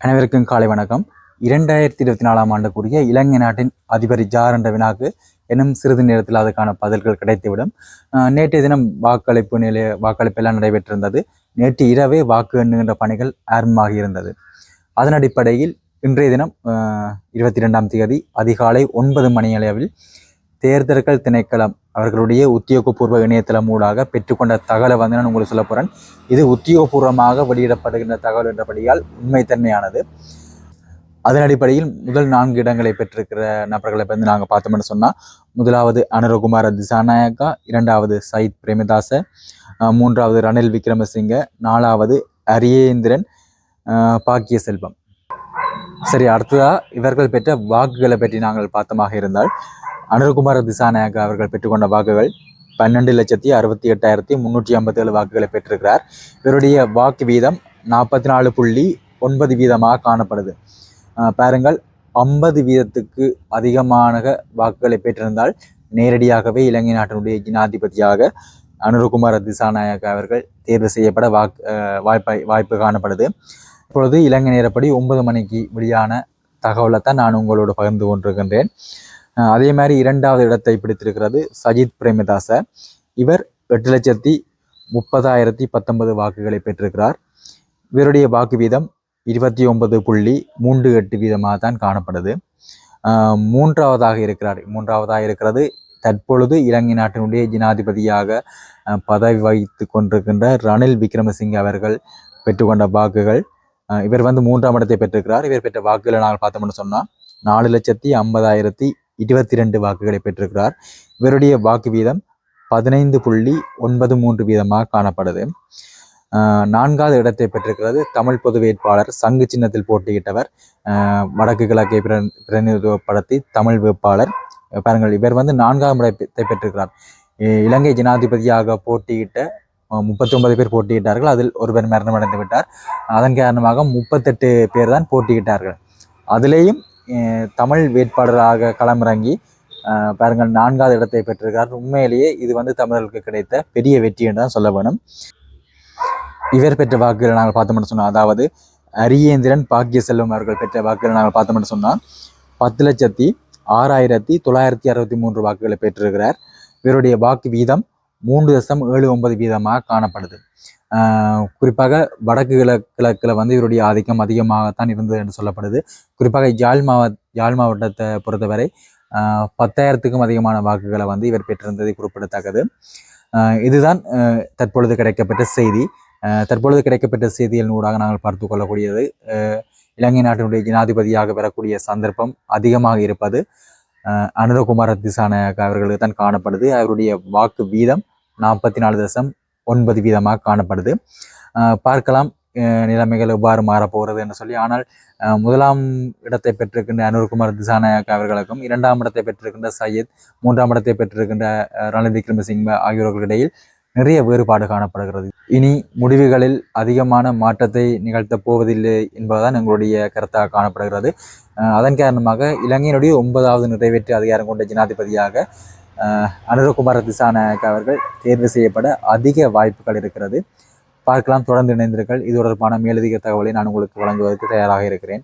அனைவருக்கும் காலை வணக்கம். இரண்டாயிரத்தி இருபத்தி நாலாம் ஆண்டுக்குரிய இலங்கை நாட்டின் அதிபர் ஜார் என்ற வினாக்கு இன்னும் சிறிது நேரத்தில் அதுக்கான பதில்கள் கிடைத்துவிடும். நேற்றைய தினம் வாக்களிப்பு நிலைய வாக்களிப்பு எல்லாம் நடைபெற்றிருந்தது. நேற்று இரவே வாக்கு எண்ணுகின்ற பணிகள் ஆரம்பமாகி இருந்தது அதன் அடிப்படையில் இன்றைய தினம் இருபத்தி ரெண்டாம் தேதி அதிகாலை ஒன்பது மணி அளவில் தேர்தல்கள் திணைக்களம் அவர்களுடைய உத்தியோகபூர்வ இணையதளம் ஊடாக பெற்றுக்கொண்ட தகவலை வந்து நான் உங்களுக்கு சொல்ல போகிறேன் இது உத்தியோகபூர்வமாக வெளியிடப்படுகின்ற தகவல் என்றபடியால் உண்மைத்தன்மையானது. அதன் அடிப்படையில் முதல் நான்கு இடங்களை பெற்றிருக்கிற நபர்களை வந்து நாங்கள் பார்த்தோம்னு சொன்னால் முதலாவது அனுரகுமார திசாநாயக்கா இரண்டாவது சயித் பிரேமதாச மூன்றாவது ரணில் விக்ரமசிங்க நாலாவது அரியேந்திரன் பாக்கிய செல்வம். சரி அடுத்ததா இவர்கள் பெற்ற வாக்குகளை பற்றி நாங்கள் பார்த்தமாக இருந்தால் அனுரகுமார திசாநாயக்கா அவர்கள் பெற்றுக்கொண்ட வாக்குகள் பன்னெண்டு லட்சத்தி அறுபத்தி எட்டாயிரத்தி முன்னூற்றி ஐம்பத்தி ஏழு வாக்குகளை பெற்றிருக்கிறார். இவருடைய வாக்கு வீதம் நாற்பத்தி நாலு புள்ளி ஒன்பது வீதமாக காணப்படுது. பாருங்கள் ஐம்பது வீதத்துக்கு அதிகமான வாக்குகளை பெற்றிருந்தால் நேரடியாகவே இலங்கை நாட்டினுடைய ஜனாதிபதியாக அனுருகுமார திசாநாயக்கா அவர்கள் தேர்வு செய்யப்பட வாக்கு அஹ் வாய்ப்பை வாய்ப்பு காணப்படுது. இப்பொழுது இலங்கை நேரப்படி ஒன்பது மணிக்கு வெளியான தகவலை தான் நான் உங்களோடு பகிர்ந்து கொண்டிருக்கின்றேன். அதே மாதிரி இரண்டாவது இடத்தை பிடித்திருக்கிறது சஜித் பிரேமதாச. இவர் எட்டு லட்சத்தி முப்பதாயிரத்தி பத்தொன்பது வாக்குகளை பெற்றிருக்கிறார். இவருடைய வாக்கு வீதம் இருபத்தி ஒன்பது புள்ளி மூன்று எட்டு வீதமாக தான் காணப்படுது. மூன்றாவதாக இருக்கிறார். மூன்றாவதாக இருக்கிறது தற்பொழுது இலங்கை நாட்டினுடைய ஜனாதிபதியாக பதவி வகித்து கொண்டிருக்கின்ற ரணில் விக்ரமசிங்க அவர்கள் பெற்றுக்கொண்ட வாக்குகள். இவர் வந்து மூன்றாம் இடத்தை பெற்றிருக்கிறார். இவர் பெற்ற வாக்குகளை நாங்கள் பார்த்தோம்னு சொன்னால் நாலு லட்சத்தி ஐம்பதாயிரத்தி இருபத்தி ரெண்டு வாக்குகளை பெற்றிருக்கிறார். இவருடைய வாக்கு வீதம் பதினைந்து புள்ளி ஒன்பது மூன்று வீதமாக காணப்படுது. நான்காவது இடத்தை பெற்றிருக்கிறது தமிழ் பொது வேட்பாளர் சங்கு சின்னத்தில் போட்டியிட்டவர். வடக்கு கிழக்கை பிரதிநிதித்துவப்படுத்தி தமிழ் வேட்பாளர். பாருங்கள் இவர் வந்து நான்காவது இடத்தை பெற்றிருக்கிறார். இலங்கை ஜனாதிபதியாக போட்டியிட்ட முப்பத்தி ஒன்பது பேர் போட்டியிட்டார்கள். அதில் ஒருவர் மரணமடைந்து விட்டார் அதன் காரணமாக முப்பத்தெட்டு பேர் தான் போட்டியிட்டார்கள். அதிலேயும் தமிழ் வேட்பாளராக களமிறங்கி பாருங்கள் நான்காவது இடத்தை பெற்றிருக்கார் உண்மையிலேயே இது வந்து தமிழர்களுக்கு கிடைத்த பெரிய வெற்றி என்று தான் சொல்ல வேணும். இவர் பெற்ற வாக்குகளை நாங்கள் பார்த்தோம்னு சொன்னோம் அதாவது அரியேந்திரன் பாக்கிய செல்வம் அவர்கள் பெற்ற வாக்குகளை நாங்கள் பார்த்தோம்னு சொன்னால் பத்து லட்சத்தி ஆறாயிரத்தி தொள்ளாயிரத்தி அறுபத்தி மூன்று வாக்குகளை பெற்றிருக்கிறார். இவருடைய வாக்கு வீதம் மூன்று தசம் ஏழு ஒன்பது வீதமாக காணப்படுது. குறிப்பாக வடக்கு கிழக்கு கிழக்கில் வந்து இவருடைய ஆதிக்கம் அதிகமாகத்தான் இருந்தது என்று சொல்லப்படுது. குறிப்பாக யாழ் மாவட்ட யாழ் மாவட்டத்தை பொறுத்தவரை பத்தாயிரத்துக்கும் அதிகமான வாக்குகளை வந்து இவர் பெற்றிருந்தது குறிப்பிடத்தக்கது. இதுதான் தற்பொழுது கிடைக்கப்பட்ட செய்தி. தற்பொழுது கிடைக்கப்பட்ட செய்தியின் ஊடாக நாங்கள் பார்த்து கொள்ளக்கூடியது இலங்கை நாட்டினுடைய ஜனாதிபதியாக பெறக்கூடிய சந்தர்ப்பம் அதிகமாக இருப்பது அனுரகுமார திசாநாயக்க அவர்களுக்கு தான் காணப்படுது. அவருடைய வாக்கு வீதம் நாற்பத்தி நாலு தசம் ஒன்பது வீதமாக காணப்படுது. பார்க்கலாம் நிலைமைகள் எவ்வாறு மாறப்போகிறது என்று சொல்லி. ஆனால் முதலாம் இடத்தை பெற்றிருக்கின்ற அனுர்குமார் திசாநாயக்க அவர்களுக்கும் இரண்டாம் இடத்தை பெற்றிருக்கின்ற சையத் மூன்றாம் இடத்தை பெற்றிருக்கின்ற ஆஹ் ரணில் விக்ரமசிங்க ஆகியோர்களிடையில் நிறைய வேறுபாடு காணப்படுகிறது. இனி முடிவுகளில் அதிகமான மாற்றத்தை நிகழ்த்தப் போவதில்லை என்பதுதான் எங்களுடைய கருத்தாக காணப்படுகிறது. அதன் காரணமாக இலங்கையினுடைய ஒன்பதாவது நிறைவேற்று அதிகாரம் கொண்ட ஜனாதிபதியாக அனுரகுமார திசாநாயக்க அவர்கள் தேர்வு செய்யப்பட அதிக வாய்ப்புகள் இருக்கிறது. பார்க்கலாம் தொடர்ந்து இணைந்திருங்கள். இது தொடர்பான மேலதிக தகவலை நான் உங்களுக்கு வழங்குவதற்கு தயாராக இருக்கிறேன்.